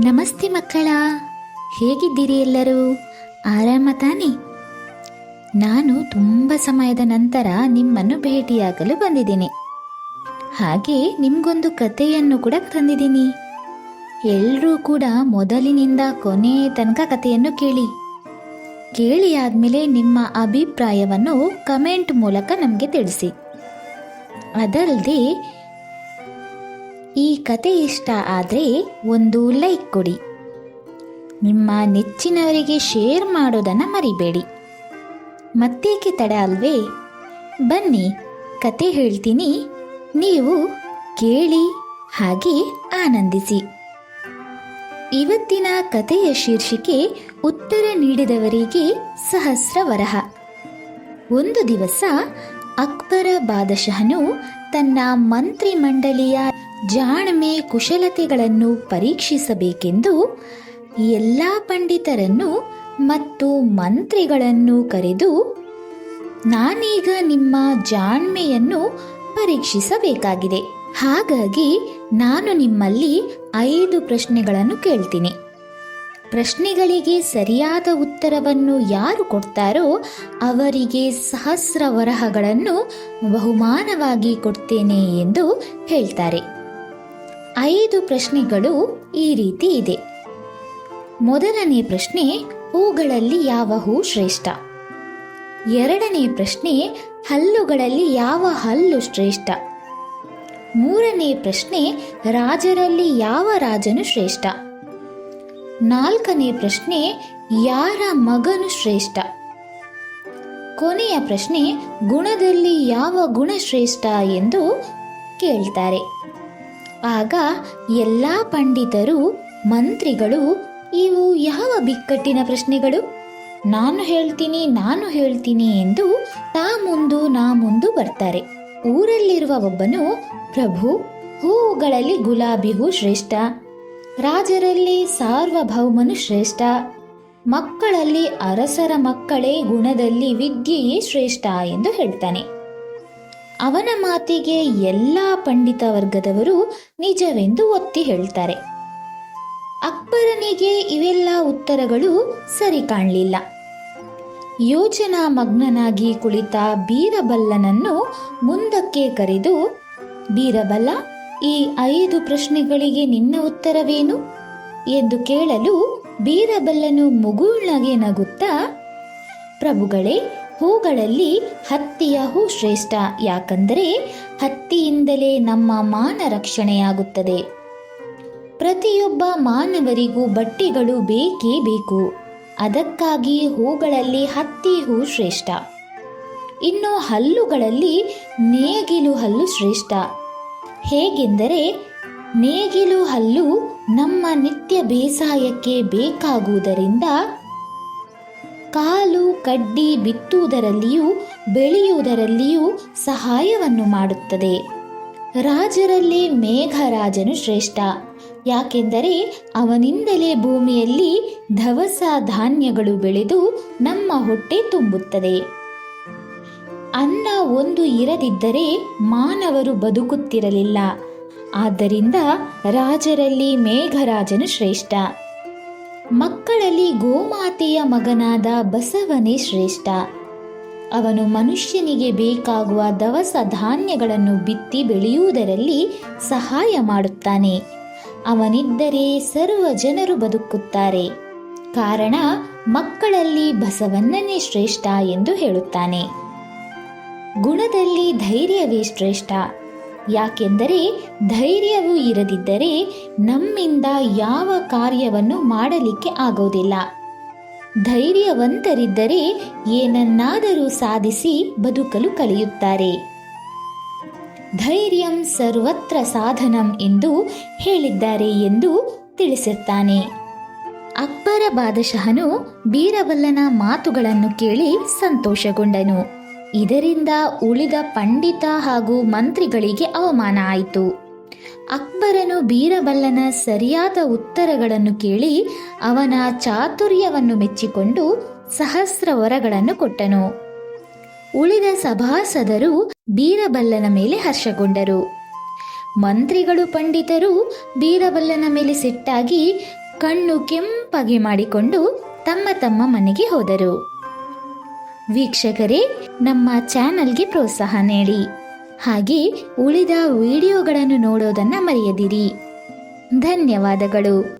ನಮಸ್ತೆ ಮಕ್ಕಳ. ಹೇಗಿದ್ದೀರಿ ಎಲ್ಲರೂ? ಆರಾಮ ತಾನೆ? ನಾನು ತುಂಬ ಸಮಯದ ನಂತರ ನಿಮ್ಮನ್ನು ಭೇಟಿಯಾಗಲು ಬಂದಿದ್ದೀನಿ. ಹಾಗೆ ನಿಮ್ಗೊಂದು ಕಥೆಯನ್ನು ಕೂಡ ತಂದಿದ್ದೀನಿ. ಎಲ್ಲರೂ ಕೂಡ ಮೊದಲಿನಿಂದ ಕೊನೆ ತನಕ ಕಥೆಯನ್ನು ಕೇಳಿ. ಕೇಳಿ ಆದಮೇಲೆ ನಿಮ್ಮ ಅಭಿಪ್ರಾಯವನ್ನು ಕಮೆಂಟ್ ಮೂಲಕ ನಮಗೆ ತಿಳಿಸಿ. ಅದಲ್ಲದೆ ಈ ಕತೆ ಇಷ್ಟ ಆದರೆ ಒಂದು ಲೈಕ್ ಕೊಡಿ. ನಿಮ್ಮ ನೆಚ್ಚಿನವರಿಗೆ ಶೇರ್ ಮಾಡೋದನ್ನು ಮರಿಬೇಡಿ. ಮತ್ತೇಕೆ ತಡ ಅಲ್ವೇ? ಬನ್ನಿ, ಕತೆ ಹೇಳ್ತೀನಿ. ನೀವು ಕೇಳಿ, ಹಾಗೆ ಆನಂದಿಸಿ. ಇವತ್ತಿನ ಕತೆಯ ಶೀರ್ಷಿಕೆ ಉತ್ತರ ನೀಡಿದವರಿಗೆ ಸಹಸ್ರ ವರಹ ಒಂದು ದಿವಸ ಅಕ್ಬರ ಬಾದಶಹನು ತನ್ನ ಮಂತ್ರಿಮಂಡಲಿಯ ಜಾಣ್ಮೆ ಕುಶಲತೆಗಳನ್ನು ಪರೀಕ್ಷಿಸಬೇಕೆಂದು ಎಲ್ಲ ಪಂಡಿತರನ್ನು ಮತ್ತು ಮಂತ್ರಿಗಳನ್ನು ಕರೆದು, ನಾನೀಗ ನಿಮ್ಮ ಜಾಣ್ಮೆಯನ್ನು ಪರೀಕ್ಷಿಸಬೇಕಾಗಿದೆ. ಹಾಗಾಗಿ ನಾನು ನಿಮ್ಮಲ್ಲಿ ಐದು ಪ್ರಶ್ನೆಗಳನ್ನು ಕೇಳ್ತೀನಿ. ಪ್ರಶ್ನೆಗಳಿಗೆ ಸರಿಯಾದ ಉತ್ತರವನ್ನು ಯಾರು ಕೊಡ್ತಾರೋ ಅವರಿಗೆ ಸಹಸ್ರ ವರಹಗಳನ್ನು ಬಹುಮಾನವಾಗಿ ಕೊಡ್ತೇನೆ ಎಂದು ಹೇಳ್ತಾರೆ. ಐದು ಪ್ರಶ್ನೆಗಳು ಈ ರೀತಿ ಇದೆ. ಮೊದಲನೇ ಪ್ರಶ್ನೆ, ಹೂಗಳಲ್ಲಿ ಯಾವ ಹೂ ಶ್ರೇಷ್ಠ? ಎರಡನೇ ಪ್ರಶ್ನೆ, ಹಲ್ಲುಗಳಲ್ಲಿ ಯಾವ ಹಲ್ಲು ಶ್ರೇಷ್ಠ? ಮೂರನೇ ಪ್ರಶ್ನೆ, ರಾಜರಲ್ಲಿ ಯಾವ ರಾಜನು ಶ್ರೇಷ್ಠ? ನಾಲ್ಕನೇ ಪ್ರಶ್ನೆ, ಯಾರ ಮಗನು ಶ್ರೇಷ್ಠ? ಕೊನೆಯ ಪ್ರಶ್ನೆ, ಗುಣದಲ್ಲಿ ಯಾವ ಗುಣ ಶ್ರೇಷ್ಠ ಎಂದು ಕೇಳ್ತಾರೆ. ಆಗ ಎಲ್ಲ ಪಂಡಿತರು, ಮಂತ್ರಿಗಳು, ಇವು ಯಾವ ಬಿಕ್ಕಟ್ಟಿನ ಪ್ರಶ್ನೆಗಳು? ನಾನು ಹೇಳ್ತೀನಿ ನಾನು ಹೇಳ್ತೀನಿ ಎಂದು ತಾ ಮುಂದು ನಾ ಮುಂದು ಬರ್ತಾರೆ. ಊರಲ್ಲಿರುವ ಒಬ್ಬನು, ಪ್ರಭು, ಹೂವುಗಳಲ್ಲಿ ಗುಲಾಬಿ ಹೂ ಶ್ರೇಷ್ಠ. ರಾಜರಲ್ಲಿ ಸಾರ್ವಭೌಮನು ಶ್ರೇಷ್ಠ. ಮಕ್ಕಳಲ್ಲಿ ಅರಸರ ಮಕ್ಕಳೇ ಗುಣದಲ್ಲಿ ವಿದ್ಯೆಯೇ ಶ್ರೇಷ್ಠ ಎಂದು ಹೇಳ್ತಾನೆ. ಅವನ ಮಾತಿಗೆ ಎಲ್ಲ ಪಂಡಿತ ವರ್ಗದವರು ನಿಜವೆಂದು ಒತ್ತಿ ಹೇಳ್ತಾರೆ. ಅಕ್ಬರನಿಗೆ ಇವೆಲ್ಲ ಉತ್ತರಗಳು ಸರಿ ಕಾಣಲಿಲ್ಲ. ಯೋಚನಾ ಮಗ್ನನಾಗಿ ಕುಳಿತ ಬೀರಬಲ್ಲನನ್ನು ಮುಂದಕ್ಕೆ ಕರೆದು, ಬೀರಬಲ್ಲ, ಈ ಐದು ಪ್ರಶ್ನೆಗಳಿಗೆ ನಿನ್ನ ಉತ್ತರವೇನು? ಎಂದು ಕೇಳಲು ಬೀರಬಲ್ಲನು ಮುಗುಳ್ನಗೆ ನಗುತ್ತಾ, ಪ್ರಭುಗಳೇ ಹೂಗಳಲ್ಲಿ ಹತ್ತಿಯ ಹೂ ಶ್ರೇಷ್ಠ. ಯಾಕಂದರೆ ಹತ್ತಿಯಿಂದಲೇ ನಮ್ಮ ಮಾನ ರಕ್ಷಣೆಯಾಗುತ್ತದೆ. ಪ್ರತಿಯೊಬ್ಬ ಮಾನವರಿಗೂ ಬಟ್ಟೆಗಳು ಬೇಕೇ ಬೇಕು. ಅದಕ್ಕಾಗಿ ಹೂಗಳಲ್ಲಿ ಹತ್ತಿ ಹೂ ಶ್ರೇಷ್ಠ. ಇನ್ನು ಹಲ್ಲುಗಳಲ್ಲಿ ನೇಗಿಲು ಹಲ್ಲು ಶ್ರೇಷ್ಠ. ಹೇಗೆಂದರೆ ನೇಗಿಲು ಹಲ್ಲು ನಮ್ಮ ನಿತ್ಯ ಬೇಸಾಯಕ್ಕೆ ಬೇಕಾಗುವುದರಿಂದ ಕಾಲು ಕಡ್ಡಿ ಬಿತ್ತುವುದರಲ್ಲಿಯೂ ಬೆಳೆಯುವುದರಲ್ಲಿಯೂ ಸಹಾಯವನ್ನು ಮಾಡುತ್ತದೆ. ರಾಜರಲ್ಲಿ ಮೇಘರಾಜನು ಶ್ರೇಷ್ಠ. ಯಾಕೆಂದರೆ ಅವನಿಂದಲೇ ಭೂಮಿಯಲ್ಲಿ ಧವಸ ಧಾನ್ಯಗಳು ಬೆಳೆದು ನಮ್ಮ ಹೊಟ್ಟೆ ತುಂಬುತ್ತದೆ. ಅನ್ನ ಒಂದು ಇರದಿದ್ದರೆ ಮಾನವರು ಬದುಕುತ್ತಿರಲಿಲ್ಲ. ಆದ್ದರಿಂದ ರಾಜರಲ್ಲಿ ಮೇಘರಾಜನು ಶ್ರೇಷ್ಠ. ಮಕ್ಕಳಲ್ಲಿ ಗೋಮಾತೆಯ ಮಗನಾದ ಬಸವನೇ ಶ್ರೇಷ್ಠ. ಅವನು ಮನುಷ್ಯನಿಗೆ ಬೇಕಾಗುವ ದವಸ ಧಾನ್ಯಗಳನ್ನು ಬಿತ್ತಿ ಬೆಳೆಯುವುದರಲ್ಲಿ ಸಹಾಯ ಮಾಡುತ್ತಾನೆ. ಅವನಿದ್ದರೆ ಸರ್ವ ಜನರು ಬದುಕುತ್ತಾರೆ. ಕಾರಣ, ಮಕ್ಕಳಲ್ಲಿ ಬಸವಣ್ಣನೇ ಶ್ರೇಷ್ಠ ಎಂದು ಹೇಳುತ್ತಾನೆ. ಗುಣದಲ್ಲಿ ಧೈರ್ಯವೇ ಶ್ರೇಷ್ಠ. ಯಾಕೆಂದರೆ ಧೈರ್ಯವು ಇರದಿದ್ದರೆ ನಮ್ಮಿಂದ ಯಾವ ಕಾರ್ಯವನ್ನು ಮಾಡಲಿಕ್ಕೆ ಆಗೋದಿಲ್ಲ. ಧೈರ್ಯವಂತರಿದ್ದರೆ ಏನನ್ನಾದರೂ ಸಾಧಿಸಿ ಬದುಕಲು ಕಲಿಯುತ್ತಾರೆ. ಧೈರ್ಯಂ ಸರ್ವತ್ರ ಸಾಧನಂ ಎಂದು ಹೇಳಿದ್ದಾರೆ ಎಂದು ತಿಳಿಸುತ್ತಾನೆ ಅಕ್ಬರ ಬಾದಶಹನು ಬೀರಬಲ್ಲನ ಮಾತುಗಳನ್ನು ಕೇಳಿ ಸಂತೋಷಗೊಂಡನು. ಇದರಿಂದ ಉಳಿದ ಪಂಡಿತ ಹಾಗೂ ಮಂತ್ರಿಗಳಿಗೆ ಅವಮಾನ ಆಯಿತು. ಅಕ್ಬರನು ಬೀರಬಲ್ಲನ ಸರಿಯಾದ ಉತ್ತರಗಳನ್ನು ಕೇಳಿ ಅವನ ಚಾತುರ್ಯವನ್ನು ಮೆಚ್ಚಿಕೊಂಡು ಸಹಸ್ರ ವರಗಳನ್ನು ಕೊಟ್ಟನು. ಉಳಿದ ಸಭಾಸದರು ಬೀರಬಲ್ಲನ ಮೇಲೆ ಹರ್ಷಗೊಂಡರು. ಮಂತ್ರಿಗಳು ಪಂಡಿತರು ಬೀರಬಲ್ಲನ ಮೇಲೆ ಸಿಟ್ಟಾಗಿ ಕಣ್ಣು ಕೆಂಪಗೆ ಮಾಡಿಕೊಂಡು ತಮ್ಮ ತಮ್ಮ ಮನೆಗೆ ಹೋದರು. ವೀಕ್ಷಕರೇ ನಮ್ಮ ಚಾನಲ್ಗೆ ಪ್ರೋತ್ಸಾಹ ನೀಡಿ. ಹಾಗೆ ಉಳಿದ ವಿಡಿಯೋಗಳನ್ನು ನೋಡೋದನ್ನು ಮರೆಯದಿರಿ. ಧನ್ಯವಾದಗಳು.